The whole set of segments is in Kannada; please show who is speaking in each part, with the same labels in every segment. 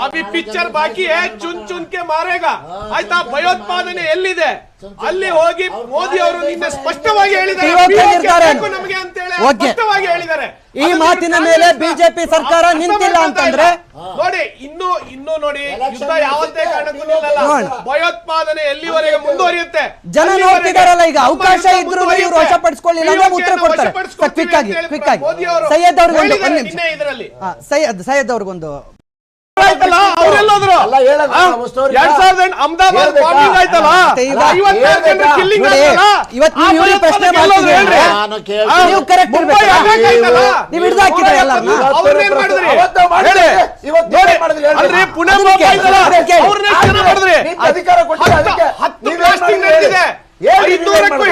Speaker 1: ಅಭಿ ಪಿಕ್ಚರ್ ಬಾಕಿ ಚುನ್ ಚುನ್ ಕೆ ಮಾರೇಗ ಆಯ್ತಾ ಭಯೋತ್ಪಾದನೆ ಎಲ್ಲಿದೆ ಅಲ್ಲಿ ಹೋಗಿ ಮೋದಿ ಅವರು ನಿನ್ನೆ ಸ್ಪಷ್ಟವಾಗಿ ಹೇಳಿದ್ದಾರೆ ನಮಗೆ ಅಂತ ಹೇಳಿ. ಸ್ಪಷ್ಟವಾಗಿ ಹೇಳಿದ್ದಾರೆ
Speaker 2: ಈ ಮಾತಿನ ಮೇಲೆ ಬಿಜೆಪಿ ಸರ್ಕಾರ ನಿಂತಿಲ್ಲ ಅಂತಂದ್ರೆ.
Speaker 1: ನೋಡಿ ಇನ್ನು ಇನ್ನು ನೋಡಿ ಯುದ್ಧ ಯಾವತ್ತೇ ಕಾರಣಕ್ಕೂ ನಿಲ್ಲಲ್ಲ. ಭಯೋತ್ಪಾದನೆ ಎಲ್ಲಿವರೆಗೆ ಮುಂದುವರಿಯುತ್ತೆ?
Speaker 2: ಜನ ನೋಡ್ತಿದಾರಲ್ಲ ಈಗ ಅವಕಾಶ ಇದ್ರು ಇವರು. ಅಂದ್ರೆ ಉತ್ತರ ಕೊಡ್ತಾರೆ. ಕ್ವಿಕ್ ಆಗಿ ಕ್ವಿಕ್ ಆಗಿ. ಸೈಯದ್ ಅವ್ರಿಗೊಂದು ಸೈಯದ್ ಸೈಯದ್ ಅವ್ರಿಗೊಂದು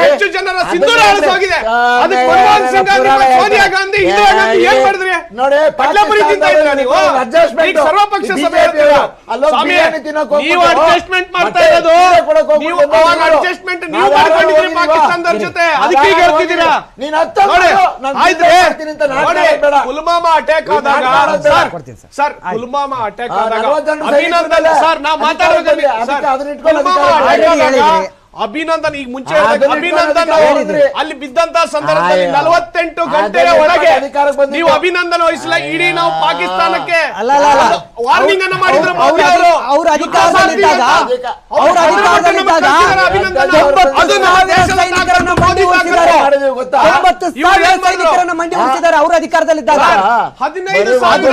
Speaker 1: ಹೆಚ್ಚು ಜನರ ಸಿಂಧೂರ ಮತ್ತು ಸೋನಿಯಾ ಗಾಂಧಿ ಏನ್ ಮಾಡಿದ್ರಿ
Speaker 3: ನೋಡಿ,
Speaker 1: ಕಡ್ಲೆಪುರಿ ತಿಂತಾ ಇದ್ರ ನೀವು. ಈಗ ಸರ್ವಪಕ್ಷ ಸಭೆ ಸ್ವಾಮಿ, ನೀವು ಅಡ್ಜಸ್ಟ್ಮೆಂಟ್ ಮಾಡ್ತಾ ಇರೋದು
Speaker 3: ಸೀರೆ
Speaker 1: ನೀವು ಅವಾಗ. ಅಡ್ಜಸ್ಟ್ಮೆಂಟ್ ನೀವು ಮಾಡ್ಕೊಂಡಿದ್ರಿ? ಪಾಕಿಸ್ತಾನದವ್ರ ಜೊತೆ ಅದಕ್ಕೆ ಈಗ ಹೇಳ್ತಿದ್ದೀರಾ.
Speaker 3: ನೀನ್ ಹತ್ತು
Speaker 1: ನೋಡಿ
Speaker 3: ನಾಟಕ
Speaker 1: ನೋಡಿ
Speaker 3: ಆಡ್ಬೇಡ.
Speaker 1: ಅಟ್ಯಾಕ್ ಆದಾಗ sir
Speaker 2: sir.
Speaker 1: Sir Pulwama attack ಆದಾಗ ಅಭಿನಂದನ್. ಸರ್
Speaker 3: ಅದಕ್ಕೆ
Speaker 1: ಮಾತಾಡೋದು ಅಟ್ಯಾಕ್ ಆದಾಗ
Speaker 2: ಹೇಳಿದ್ರಿ.
Speaker 1: ಅಭಿನಂದನ್ ಈಗ ಮುಂಚೆ ಅಭಿನಂದನ್ ಅವರು ಅಲ್ಲಿ ಬಿದ್ದಂತ ಸಂದರ್ಭದಲ್ಲಿ. ನಲವತ್ತೆಂಟು ಗಂಟೆಯ ಒಳಗೆ. ನೀವು ಅಭಿನಂದನ್ ವಹಿಸಲ ಇಡೀ ನಾವು ಪಾಕಿಸ್ತಾನಕ್ಕೆ. ವಾರ್ನಿಂಗ್ ಅನ್ನ ಮಾಡಿದ್ರು
Speaker 2: ಅವ್ರು-
Speaker 1: ಮೋದಿ ಅವರು
Speaker 2: ಅಧಿಕಾರದಲ್ಲಿದ್ದಾಗ ಅಧಿಕಾರದಲ್ಲಿದ್ದಾಗ ಸೈನಿಕರನ್ನ ಮಂಡಿ ಉಳಿಸಿದ್ದಾರೆ ಸಾವಿರ
Speaker 1: ಏನ್ ಮಾಡಿದ್ರು?
Speaker 2: ಸೈನಿಕರನ್ನ ಮಂಡಿ ಉಳಿಸಿದ್ದಾರೆ ಅವರು ಅಧಿಕಾರದಲ್ಲಿದ್ದಾಗ
Speaker 3: ಹಾ.
Speaker 1: ಹದಿನೈದು ಸಾವಿರ